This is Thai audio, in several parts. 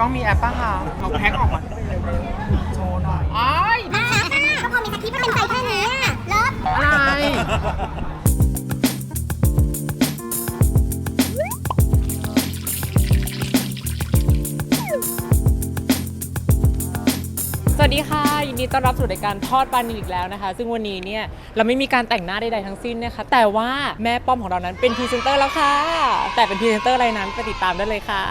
กล้องมีแอปป่ะคะเอาแพ็คออกมาโชว์หน่อยอ้ายน่ารักอะก็พอมีสคริปต์มันเป็นใจแค่นี้อะเลิฟอะไรสวัสดีค่ะ ยินดีต้อนรับสู่รายการทอดปลานิลอีกแล้วนะคะ ซึ่งวันนี้เนี่ยเราไม่มีการแต่งหน้าใดๆทั้งสิ้นนะคะ แต่ว่าแม่ป้อมของเรานั้นเป็นพรีเซนเตอร์แล้วค่ะ แต่เป็นพรีเซนเตอร์อะไรนั้นไปติดตามได้เลยค่ะ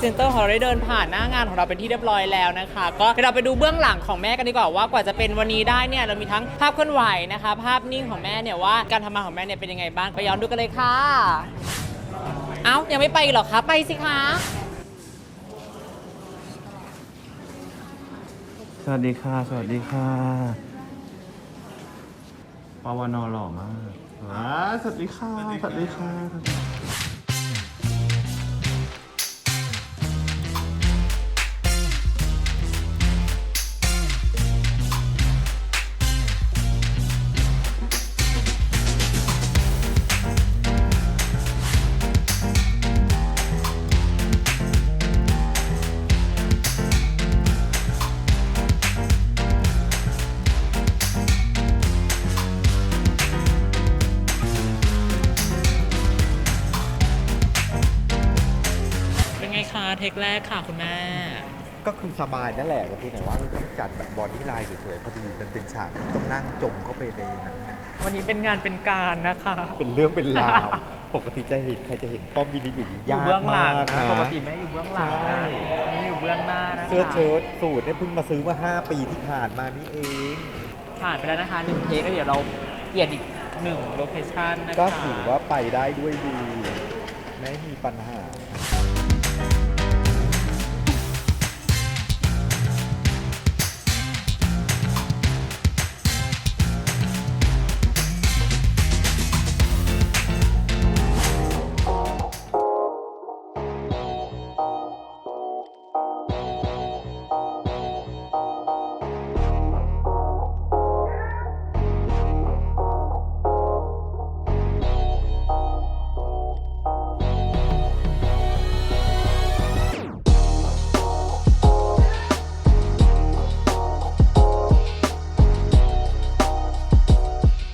เซนเตอร์ของเราได้เดินผ่านหน้างานของเราเป็นที่เรียบร้อยแล้วนะคะ ก็เดี๋ยวเราไปดูเบื้องหลังของแม่กันดีกว่าว่ากว่าจะเป็นวันนี้ได้เนี่ยเรามีทั้งภาพเคลื่อนไหวนะคะ ภาพนิ่งของแม่เนี่ยว่าการทำงานของแม่เนี่ยเป็นยังไงบ้างไปย้อนดูกันเลยค่ะ เอ้ายังไม่ไปอีกเหรอคะไปสิคะสวัสดีค่ะ สวัสดีค่ะปวนหล่อมากว้าสวัสดีค่ะ สวัสดีค่ะ แรกค่ะคุณแม่ ก็คือสบายนั่นแหละแต่เพียงแต่ว่าต้องจัดแบบบอดี้ไลน์เฉยๆพอดีมันเป็นฉากที่ต้องนั่งจมเข้าไปในนั้นวันนี้เป็นงานเป็นการนะคะ เป็นเรื่องเป็นราวปกติจะเห็นใครจะเห็นป้อมวินิจอย่างนี้อยู่ยากเบื้องหลัมางกนะนะปกติแม่อยู่เบื้องหลังนะใช่อันนี่อยู่เบื้องหน้านะคะเสื้อเชิ้ตสูตรเนี่ยเพิ่งมาซื้อเมื่อ5ปีที่ผ่านมานี่เองผ่านไปแล้วนะคะหนึ่งเทคก็เดี๋ยวเราเปลี่ยนอีกหนึ่งโลเคชั่นนะคะก็ถือว่าไปได้ด้วยดี ไม่มีปัญหา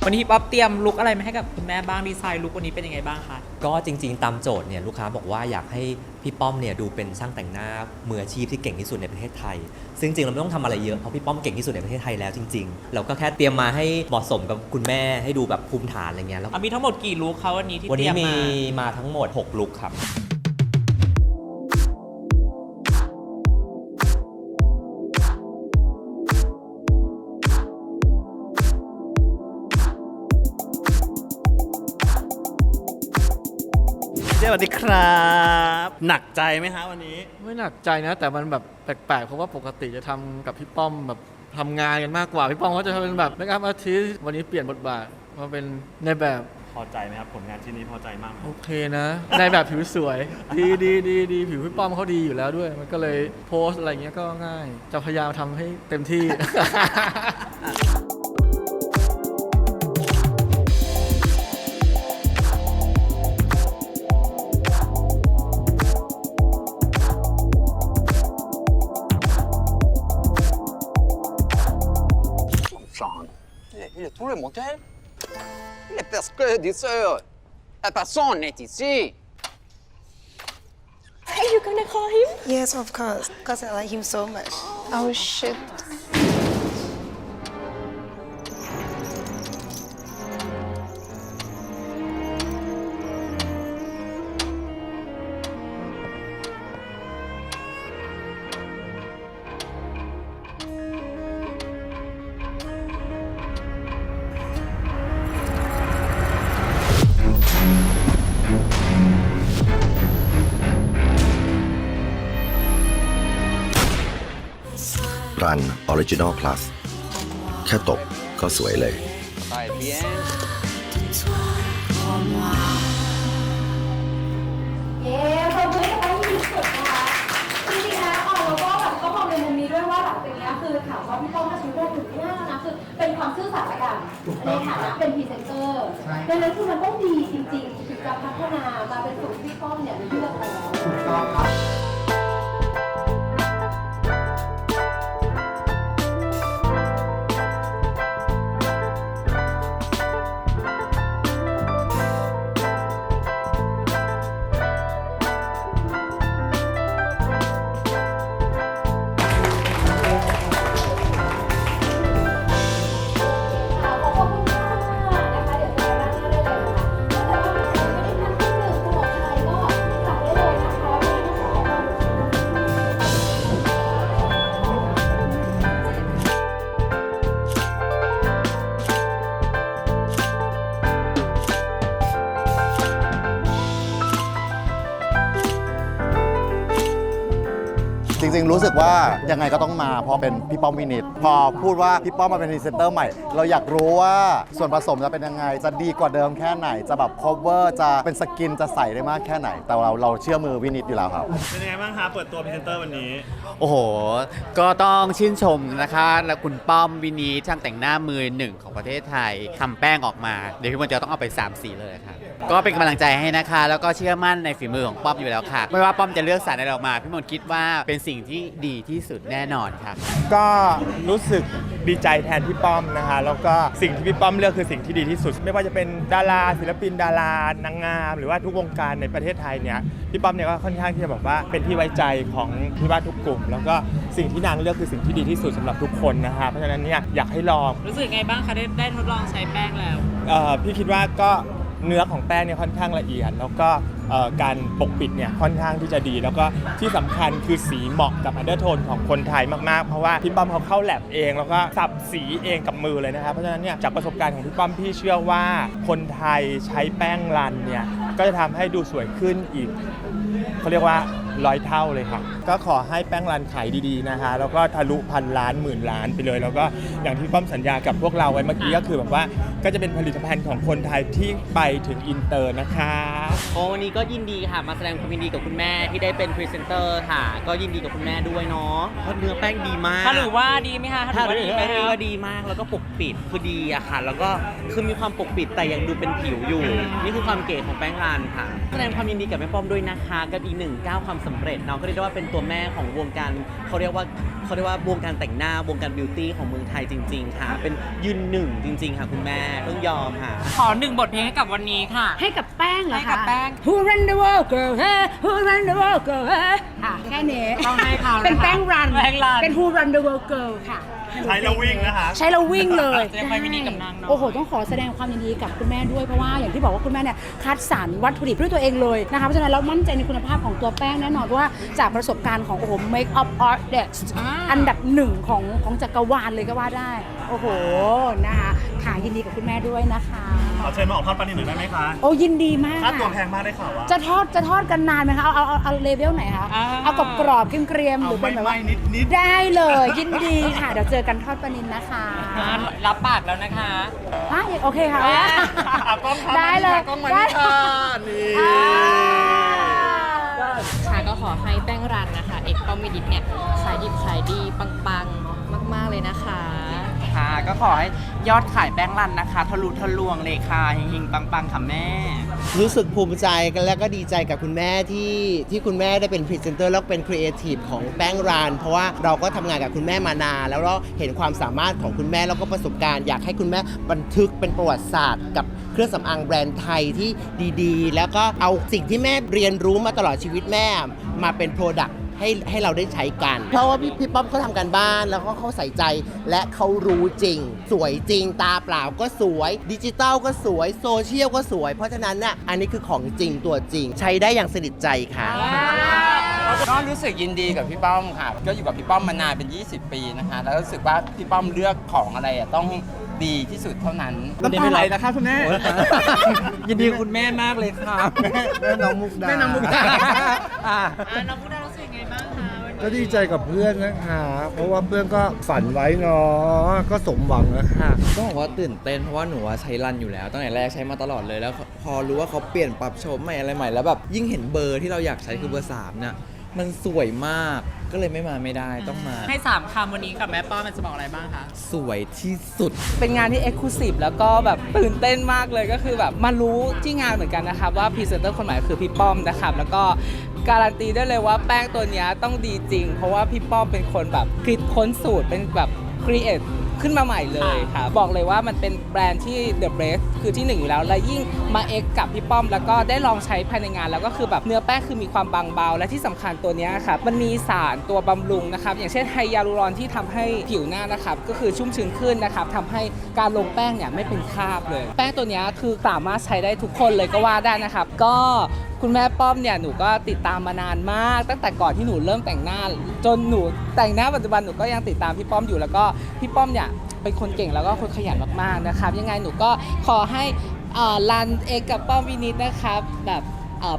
วันนี้พี่ป๊อปเตรียมลุกอะไรมาให้กับคุณแม่บ้างดีไซน์ลุกวันนี้เป็นยังไงบ้างคะก็จริง ๆ ตามโจทย์เนี่ยลูกค้าบอกว่าอยากให้พี่ป้อมเนี่ยดูเป็นช่างแต่งหน้ามืออาชีพที่เก่งที่สุดในประเทศไทย ซึ่งจริงๆเราไม่ต้องทำอะไรเยอะเพราะพี่ป้อมเก่งที่สุดในประเทศไทยแล้วจริง ๆ เราก็แค่เตรียมมาให้เหมาะสมกับคุณแม่ให้ดูแบบภูมิฐานอะไรเงี้ยแล้วอะมีทั้งหมดกี่ลุกคะวันนี้ที่วันเตรีนี้ยมมีมา มาทั้งหมด 6 ลุคครับ สวัสดีครับ หนักใจไหมฮะวันนี้ ไม่หนักใจนะ แต่มันแบบแปลกๆ เพราะว่าปกติจะทำกับพี่ป้อมแบบทำงานกันมากกว่า พี่ป้อมเขาจะเป็นแบบเมคอัพอาร์ติสวันนี้เปลี่ยนบทบาทมาเป็นในแบบพอใจไหมครับ ผลงานชิ้นนี้พอใจมากไหมโอเคนะ ในแบบผิวสวย ดีดีดีดีผิวพี่ป้อมเขาดีอยู่แล้วด้วย มันก็เลยโพสต์อะไรเงี้ยก็ง่าย จะพยายามทำให้เต็มที่ il est tout le motel. Il est presque 10 heures. La personne est ici. Are you gonna call him? Yes, of course, because I like him so much. Oh shit. อันออริจินอลพลัสแค่ตกก็สวยเลย เย้ขอบคุณนะคะที่สุดนะคะจริงๆนะออแล้วก็แบบก็องในมุมนี้ด้วยว่าหลังจากนี้คือถามว่าพี่ป้องถ้าชีวิตแรกถึงไม่ได้แล้วนะคือเป็นความซื่อสัตย์ละกันในฐานะเป็นพรีเซนเตอร์ดังนั้นคือมันต้องดีจริงๆถึงจะพัฒนามาเป็นสูตรที่ป้องเนี่ยเลือกแล้ถูกต้องครับ จริงๆ รู้สึกว่ายังไงก็ต้องมาเพราะเป็นพี่ป้อมวินิตพอพูดว่าพี่ป้อมมาเป็นพรีเซนเตอร์ใหม่ เราอยากรู้ว่าส่วนผสมจะเป็นยังไง จะดีกว่าเดิมแค่ไหน จะแบบ cover จะเป็นสกินจะใส่ได้มากแค่ไหน แต่เราเราเชื่อมือวินิตอยู่แล้วครับ เป็นยังไงบ้างคะเปิดตัวพรีเซนเตอร์วันนี้ โอ้โห ก็ต้องชื่นชมนะคะ และคุณป้อมวินีช่างแต่งหน้ามือหนึ่งของประเทศไทยทำแป้งออกมา เดี๋ยวพี่มนต์จะต้องเอาไป3สีเลยค่ะ ก็เป็นกำลังใจให้นะคะ แล้วก็เชื่อมั่นในฝีมือของป้อมอยู่แล้วค่ะ ไม่ว่าป้อมจะเลือกสารอะไรออกมา พี่มนต์คิดว่าเป็นสิ่งที่ดีที่สุดแน่นอนค่ะ ก็รู้สึกดีใจแทนพี่ป้อมนะคะ แล้วก็สิ่งที่พี่ป้อมเลือกคือสิ่งที่ดีที่สุด ไม่ว่าจะเป็นดาราศิลปินดารานางงาม หรือว่าทุกวงการในประเทศไทยเนี่ยพี่ป้อมเนี่ยก็ค่อนข้างที่จะแบบว่าเป็นที่ไว้ใจของพี่ว่าทุกกลุ่ม แล้วก็สิ่งที่นางเลือกคือสิ่งที่ดีที่สุดสำหรับทุกคนนะคะเพราะฉะนั้นเนี่ยอยากให้ลอง รู้สึกไงบ้างคะได้ได้ทดลองใช้แป้งแล้ว เอ่อพี่คิดว่าก็ เนื้อของแป้งเนี่ยค่อนข้างละเอียด แล้วก็เอ่อการปกปิดเนี่ยค่อนข้างที่จะดี แล้วก็ที่สำคัญคือสีเหมาะกับอันเดอร์โทนของคนไทยมากๆ เพราะว่าพี่ป้อมเขาเข้าแลบเอง แล้วก็สับสีเองกับมือเลยนะครับเพราะฉะนั้นเนี่ยจากประสบการณ์ของพี่ป้อมพี่เชื่อว่าคนไทยใช้แป้งรันเนี่ยก็จะทำให้ดูสวยขึ้นอีกเขาเรียกว่า ร้อยเท่าเลยค่ะ ก็ขอให้แป้งรันขายดีๆนะคะ แล้วก็ทะลุพันล้านหมื่นล้านไปเลย แล้วก็อย่างที่ป้อมสัญญากับพวกเราไว้เมื่อกี้ก็คือแบบว่าก็จะเป็นผลิตภัณฑ์ของคนไทยที่ไปถึงอินเตอร์นะคะ โอ้วันนี้ก็ยินดีค่ะ มาแสดงความยินดีกับคุณแม่ที่ได้เป็นพรีเซนเตอร์ค่ะ ก็ยินดีกับคุณแม่ด้วยเนาะเพราะเนื้อแป้งดีมาก ถ้าหรือว่าดีไหมคะถ้าถ้าหรือว่าดีไหมเนื้อคะก็ดีมากแล้วก็ปกปิดคือดีอะค่ะ แล้วก็คือมีความปกปิดแต่ยังดูเป็นผิวอยู่ นี่คือความเก๋ของแป้งรานค่ะ แสดงความยินดีกับแม่ป้อมด้วยนะคะ กับอีกหนึ่งก้าวความสำเร็จเนาะก็เรียกได้ว่าเป็นตัวแม่ของวงการเขาเรียกว่าเขาเรียกว่าวงการแต่งหน้าวงการบิวตี้ของเมืองไทยจริง ๆ ค่ะ เป็นยืนหนึ่งจริง ๆ ค่ะ คุณแม่ต้องยอมค่ะ ขอหนึ่งบทเพลงให้กับวันนี้ค่ะ ให้กับแป้งเหรอคะ ให้กับแป้ง Who run the world girl hey Who run the world girl hey ค่ะ แค่นี้ต้องให้เขานะคะเป็นแป้งรัน แป้งรัน เป็น Who run the world girl ค่ะ ใช้แล้ววิ่งนะคะ ใช้เราวิ่งเลยแสดงความยินดีกับนางหน่อย โอ้โห ต้องขอแสดงความยินดีกับคุณแม่ด้วยเพราะว่าอย่างที่บอกว่าคุณแม่เนี่ยคัดสรรวัตถุดิบด้วยตัวเองเลยนะคะเพราะฉะนั้นเรามั่นใจในคุณภาพของตัวแป้งแน่นอนเพราะว่าจากประสบการณ์ของโอ้โห make up artist อันดับหนึ่งของของจักรวาลเลยก็ว่าได้ โอ้โหนะคะค่ะยินดีกับคุณแม่ด้วยนะคะ ขอเชิญมาออกทอดปลานิลหน่อยได้ไหมคะโอ้ยินดีมาก ค่าตัวค่ะแพงมากได้ข่าวว่าจะทอดจะทอดกันนานไหมคะเอาเอาเอาเอาเลเวลไหนคะอ่า เอากรอบกรอบๆเกรียมๆหรือเป็นแบบว่าเอาไม่ๆนิดๆได้เลยยินดีค่ะเดี๋ยวเจอกันทอดปลานินนะคะอ่ารับปากแล้วนะคะฮะโอเคค่ะอ่าเอากล้องเข้ามาได้เลย กล้องมาได้นี่ค่ะนี่อ่าค่ะก็ขอให้แป้งรันนะคะ เอกป้อมวิดิตเนี่ยขายดิบขายดีปังๆ มาก ๆ เลยนะคะ ค่ะ ก็ขอให้ยอดขายแป้งรันนะคะ ทะลุทะลวงเลยค่ะเฮงๆปังๆค่ะแม่ รู้สึกภูมิใจกันและก็ดีใจกับคุณแม่ที่ที่คุณแม่ได้เป็นพรีเซนเตอร์แล้วเป็นครีเอทีฟของแป้งรานเพราะว่าเราก็ทำงานกับคุณแม่มานานแล้วเราเห็นความสามารถของคุณแม่แล้วก็ประสบการณ์อยากให้คุณแม่บันทึกเป็นประวัติศาสตร์ กับเครื่องสำอางแบรนด์ไทยที่ดีๆ แล้วก็เอาสิ่งที่แม่เรียนรู้มาตลอดชีวิตแม่มาเป็นโปรดักต์ ให้ให้เราได้ใช้กัน เพราะว่าพี่พี่ป้อมเขาทำการบ้านแล้วก็เขาใส่ใจและเขารู้จริง สวยจริงตาเปล่าก็สวย ดิจิตอลก็สวยโซเชียลก็สวย เพราะฉะนั้นน่ะอันนี้คือของจริงตัวจริง ใช้ได้อย่างสนิทใจค่ะ ก็รู้สึกยินดีกับพี่ป้อมค่ะ ก็อยู่กับพี่ป้อมมานานเป็น 20 ปีนะคะ แล้วรู้สึกว่าพี่ป้อมเลือกของอะไรอะต้องดีที่สุดเท่านั้น น้ำตาไหลนะคะคุณแม่ ยินดีกับคุณแม่มากเลยค่ะ แม่น้องมุกดา แม่น้องมุกดา อ่าน้องพุดารู้สึกไง บ้างคะวันนี้ก็ดีใจกับเพื่อนนะคะ เพราะว่าเพื่อนก็ฝันไว้เนาะก็สมหวังแล้วค่ะ ต้องบอกว่าตื่นเต้นเพราะว่าหนูว่าใช้รันอยู่แล้วตั้งแต่แรกใช้มาตลอดเลยแล้ว พอรู้ว่าเขาเปลี่ยนปรับโฉมใหม่อะไรใหม่แล้วแบบยิ่งเห็นเบอร์ที่เราอยากใช้คือเบอร์สามเนี่ยมันสวยมากก็เลยไม่มาไม่ได้ต้องมา ให้สามคำวันนี้กับแม่ป้อมมันจะบอกอะไรบ้างคะ สวยที่สุด เป็นงานที่เอ็กซ์คลูซีฟแล้วก็แบบตื่นเต้นมากเลยก็คือแบบมารู้ที่งานเหมือนกันนะครับว่าพรีเซนเตอร์คนใหม่คือพี่ป้อมนะครับแล้วก็ การันตีได้เลยว่าแป้งตัวเนี้ยต้องดีจริง เพราะว่าพี่ป้อมเป็นคนแบบคิดค้นสูตรเป็นแบบครีเอทขึ้นมาใหม่เลยครับบอกเลยว่ามันเป็นแบรนด์ที่ The Best คือที่หนึ่งอยู่แล้ว และยิ่งมาเอ็กกับพี่ป้อม แล้วก็ได้ลองใช้ภายในงาน แล้วก็คือแบบเนื้อแป้งคือมีความบางเบา และที่สำคัญตัวเนี้ยครับมันมีสารตัวบำรุงนะครับ อย่างเช่นไฮยาลูรอนที่ทำให้ผิวหน้านะครับ ก็คือชุ่มชื้นขึ้นนะครับทำให้การลงแป้งเนี่ยไม่เป็นคราบเลย แป้งตัวเนี้ยคือสามารถใช้ได้ทุกคนเลยก็ว่าได้นะครับ ก็ คุณแม่ป้อมเนี่ยหนูก็ติดตามมานานมาก ตั้งแต่ก่อนที่หนูเริ่มแต่งหน้า จนหนูแต่งหน้าปัจจุบันหนูก็ยังติดตามพี่ป้อมอยู่แล้วก็พี่ป้อมเนี่ยเป็นคนเก่งแล้วก็คนขยันมากๆนะครับยังไงหนูก็ขอให้รันเอกกับป้อมวินิตนะครับแบบ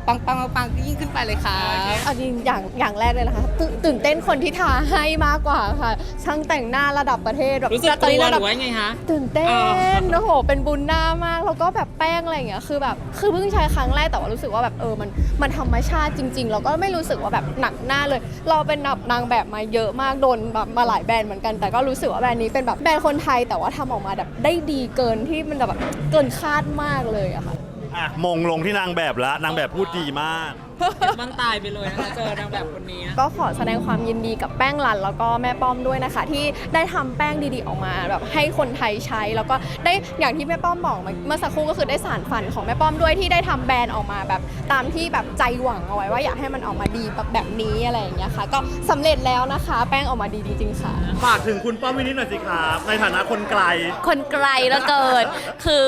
ปังปังปังปังยิ่งขึ้นไปเลยครับเอาจริงอย่างอย่างแรกเลยนะคะตตื่นเต้นคนที่ทาให้มากกว่าค่ะ ช่างแต่งหน้าระดับประเทศแบบรู้สึกตอนนี้กลัวระหดัรือว่าไงคะตื่นเต้เออนโอ้โหเป็นบุญหน้ามากแล้วก็แบบแป้งอะไรอย่างเงี้ยคือแบบคือเพิ่งใช้ครั้งแรกแต่ว่ารู้สึกว่าแบบเออมันมันธรรมชาติจริงๆแล้วก็ไม่รู้สึกว่าแบบหนักหน้าเลย เราเป็นแบบนางแบบมาเยอะมากโดนแบบมาหลายแบรนด์เหมือนกันแต่ก็รู้สึกว่าแบรนด์นี้เป็นแบบแบรนด์คนไทยแต่ว่าทำออกมาแบบได้ดีเกินที่มันแบบเกินคาดมากเลยอะค่ะ อะมงลงที่นางแบบแล้วนางแบบพูดดีมาก มันตายไปเลยนะคะเจอนางแบบคนนี้นะก็ขอแสดงความยินดีกับแป้งรันแล้วก็แม่ป้อมด้วยนะคะ ที่ได้ทำแป้งดีๆออกมาแบบให้คนไทยใช้แล้วก็ได้อย่างที่แม่ป้อมบอกเมื่อสักครู่ก็คือได้สารฝันของแม่ป้อมด้วยที่ได้ทำแบรนด์ออกมาแบบตามที่แบบใจหวังเอาไว้ว่าอยากให้มันออกมาดีแบบแบบนี้อะไรอย่างเงี้ยค่ะ ก็สำเร็จแล้วนะคะ แป้งออกมาดีจริงๆค่ะ ฝากถึงคุณป้อมวินิจหน่อยสิครับในฐานะคนไกล คนไกลแล้วเกิน คือ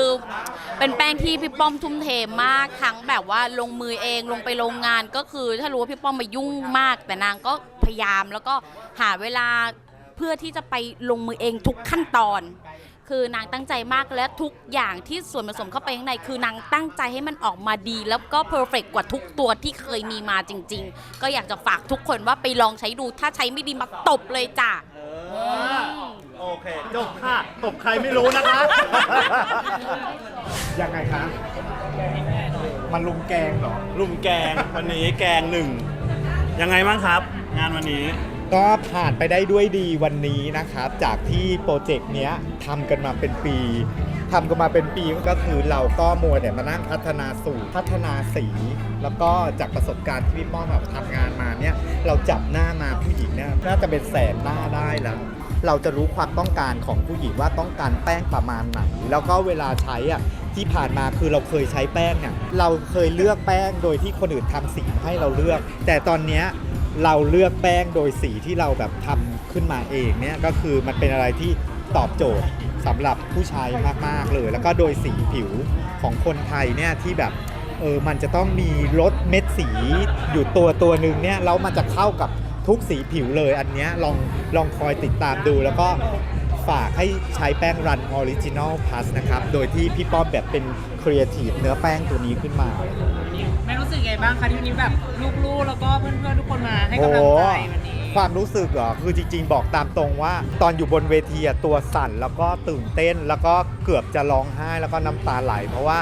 เป็นแป้งที่พี่ป้อมทุ่มเทมากทั้งแบบว่าลงมือเองลงไปโรงงานก็คือ ถ้ารู้ว่าพี่ป้อมมายุ่งมาก แต่นางก็พยายามแล้วก็หาเวลาเพื่อที่จะไปลงมือเองทุกขั้นตอน คือนางตั้งใจมากและทุกอย่างที่ส่วนผสมเข้าไปข้างในคือนางตั้งใจให้มันออกมาดี แล้วก็เพอร์เฟกกว่าทุกตัวที่เคยมีมาจริง ๆ ก็อยากจะฝากทุกคนว่าไปลองใช้ดูถ้าใช้ไม่ดีมาตบเลยจ้ะ โอเคจบค่ะตบใครไม่รู้นะคะ ยังไงคะมันลุมแกงเหรอลุมแกงวันนี้แกงหนึ่งยังไงบ้างครับ งานวันนี้ ก็ผ่านไปได้ด้วยดีวันนี้นะครับ จากที่โปรเจกต์เนี้ยทำกันมาเป็นปีทำกันมาเป็นปีก็คือเราก็มัวเนี่ยมานั่งพัฒนาสูตรพัฒนาสี แล้วก็จากประสบการณ์ที่พี่ป้อมแบบทำงานมาเนี่ย เราจับหน้ามาผู้หญิงเนี่ยน่าจะเป็นแสนหน้าได้แล้ว เราจะรู้ความต้องการของผู้หญิงว่าต้องการแป้งประมาณไหน แล้วก็เวลาใช้อะที่ผ่านมาคือเราเคยใช้แป้งเนี่ยเราเคยเลือกแป้งโดยที่คนอื่นทำสีให้เราเลือก แต่ตอนเนี้ยเราเลือกแป้งโดยสีที่เราแบบทำขึ้นมาเองเนี่ยก็คือมันเป็นอะไรที่ตอบโจทย์สำหรับผู้ชายมาก ๆ เลย แล้วก็โดยสีผิวของคนไทยเนี่ยที่แบบเออมันจะต้องมีรสเม็ดสีอยู่ตัวตัวหนึ่งเนี่ยแล้วมันจะเข้ากับ ทุกสีผิวเลยอันเนี้ยลองลองคอยติดตามดู แล้วก็ฝากให้ใช้แป้งรันออริจินอลพลัสนะครับ โดยที่พี่ป้อมแบบเป็นครีเอทีฟเนื้อแป้งตัวนี้ขึ้นมาแม่รู้สึกไงบ้างคะที่วันนี้แบบลูกๆ แล้วก็เพื่อนๆ ทุกคนมาให้กำลังใจวันนี้ ความรู้สึกเหรอ คือจริง ๆ บอกตามตรงว่า ตอนอยู่บนเวทีอะตัวสั่นแล้วก็ตื่นเต้นแล้วก็เกือบจะร้องไห้แล้วก็น้ำตาไหล เพราะว่า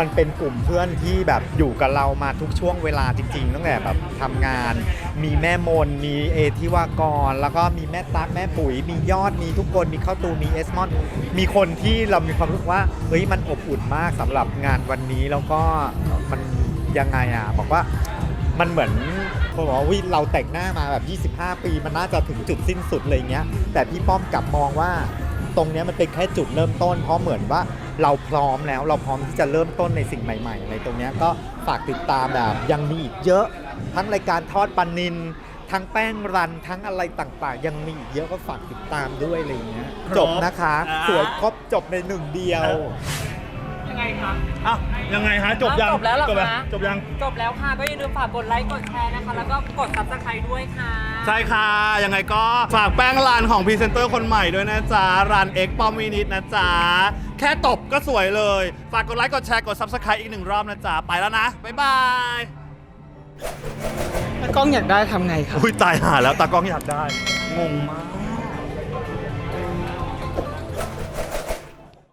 มันเป็นกลุ่มเพื่อนที่แบบอยู่กับเรามาทุกช่วงเวลาจริงๆตั้งแต่แบบทำงาน มีแม่มน มีเอทิวากร แล้วก็มีแม่ตั๊กแม่ปุ๋ย มียอดมีทุกคนมีข้าวตูมีเอสมอน มีคนที่เรามีความรู้สึกว่าเฮ้ยมันอบอุ่นมากสำหรับงานวันนี้แล้วก็มันยังไงอะบอกว่ามันเหมือนคนบอกว่าวิเราแต่งหน้ามาแบบ 25 ปี มันน่าจะถึงจุดสิ้นสุดอะไรเงี้ยแต่พี่ป้อมกลับมองว่า ตรงนี้มันเป็นแค่จุดเริ่มต้น เพราะเหมือนว่าเราพร้อมแล้วเราพร้อมที่จะเริ่มต้นในสิ่งใหม่ๆอะไรตรงนี้ก็ฝากติดตามแบบยังมีอีกเยอะ ทั้งรายการทอดปันนินทั้งแป้งรันทั้งอะไรต่างๆ ยังมีอีกเยอะก็ฝากติดตามด้วยอะไรเงี้ยจบนะคะ สวยครบจบในหนึ่งเดียว ไงคะอะยังไงฮะจบยังจบแล้วเหรอจบยังคะ จบยัง จบแล้วค่ะก็อย่าลืมฝากกดไลค์กดแชร์นะคะ แล้วก็กด subscribe ด้วยค่ะ ใช่ค่ะ ยังไงก็ฝากแป้งรันของพรีเซนเตอร์คนใหม่ด้วยนะจ๊ะรันเอ็กป้อมวินิตนะจ๊ะ แค่ตบก็สวยเลย ฝากกดไลค์ กดแชร์ กด Subscribe อีกหนึ่งรอบนะจ๊ะ ไปแล้วนะ บ๊ายบายกล้องอยากได้ทำไงครับ อุ้ยตายหาแล้วตากล้องอยากได้ งงมาก